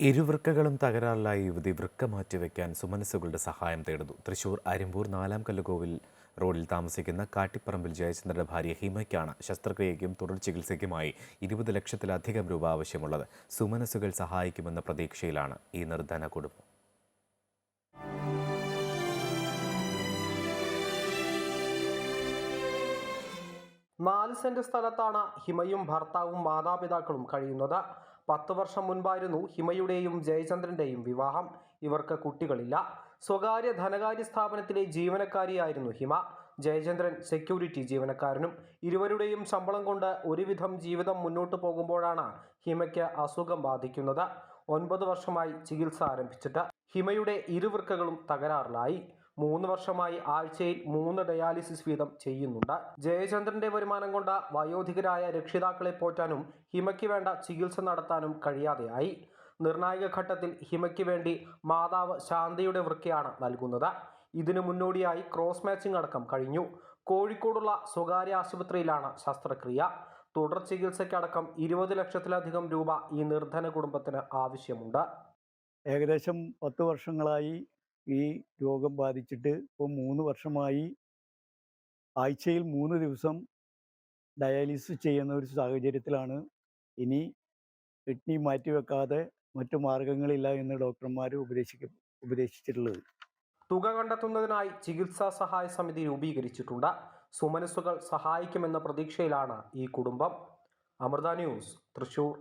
ഇരുവൃക്കകളും തകരാറിലായ യുവതി വൃക്ക മാറ്റിവെക്കാൻ സുമനസ്സുകളുടെ സഹായം തേടുന്നു. തൃശൂർ അരിമ്പൂർ നാലാം കല്ലുകോവിൽ റോഡിൽ താമസിക്കുന്ന കാട്ടിപ്പറമ്പിൽ ജയചന്ദ്രന്റെ ഭാര്യ ഹിമയ്ക്കാണ് ശസ്ത്രക്രിയയ്ക്കും തുടർ ചികിത്സയ്ക്കുമായി ഇരുപത് ലക്ഷത്തിലധികം രൂപ ആവശ്യമുള്ളത്. സുമനസ്സുകൾ സഹായിക്കുമെന്ന പ്രതീക്ഷയിലാണ് ഈ നിർധന കുടുംബം. നാല് സെന്റ് സ്ഥലത്താണ് ഹിമയും ഭർത്താവും മാതാപിതാക്കളും കഴിയുന്നത്. പത്ത് വർഷം മുൻപായിരുന്നു ഹിമയുടെയും ജയചന്ദ്രന്റെയും വിവാഹം. ഇവർക്ക് കുട്ടികളില്ല. സ്വകാര്യ ധനകാര്യ സ്ഥാപനത്തിലെ ജീവനക്കാരിയായിരുന്നു ഹിമ. ജയചന്ദ്രൻ സെക്യൂരിറ്റി ജീവനക്കാരനും ഇരുവരുടെയും ശമ്പളം കൊണ്ട് ഒരുവിധം ജീവിതം മുന്നോട്ട് പോകുമ്പോഴാണ് ഹിമയ്ക്ക് അസുഖം ബാധിക്കുന്നത്. ഒൻപത് വർഷമായി ചികിത്സ ആരംഭിച്ചിട്ട് ഹിമയുടെ ഇരുവൃക്കകളും തകരാറിലായി. മൂന്ന് വർഷമായി ആഴ്ചയിൽ മൂന്ന് ഡയാലിസിസ് വീതം ചെയ്യുന്നുണ്ട്. ജയചന്ദ്രന്റെ വരുമാനം കൊണ്ട് വയോധികരായ രക്ഷിതാക്കളെ പോറ്റാനും ഹിമയ്ക്ക് വേണ്ട ചികിത്സ നടത്താനും കഴിയാതെയായി. നിർണായക ഘട്ടത്തിൽ ഹിമയ്ക്ക് വേണ്ടി മാതാവ് ശാന്തിയുടെ വൃക്കയാണ് നൽകുന്നത്. ഇതിനു മുന്നോടിയായി ക്രോസ് മാച്ചിംഗ് അടക്കം കഴിഞ്ഞു. കോഴിക്കോടുള്ള സ്വകാര്യ ആശുപത്രിയിലാണ് ശസ്ത്രക്രിയ. തുടർ ചികിത്സയ്ക്കടക്കം ഇരുപത് ലക്ഷത്തിലധികം രൂപ ഈ നിർധന കുടുംബത്തിന് ആവശ്യമുണ്ട്. ഏകദേശം പത്ത് വർഷങ്ങളായി ഈ രോഗം ബാധിച്ചിട്ട് ഇപ്പോൾ മൂന്ന് വർഷമായി ആഴ്ചയിൽ മൂന്ന് ദിവസം ഡയാലിസിസ് ചെയ്യുന്ന ഒരു സാഹചര്യത്തിലാണ് ഇനി കിഡ്നി മാറ്റിവെക്കാതെ മറ്റു മാർഗങ്ങളില്ല എന്ന് ഡോക്ടർമാർ ഉപദേശിക്ക ഉപദേശിച്ചിട്ടുള്ളത്. തുക കണ്ടെത്തുന്നതിനായി ചികിത്സാ സഹായ സമിതി രൂപീകരിച്ചിട്ടുണ്ട്. സുമനസ്സുകൾ സഹായിക്കുമെന്ന പ്രതീക്ഷയിലാണ് ഈ കുടുംബം. Amrita news Thrissur.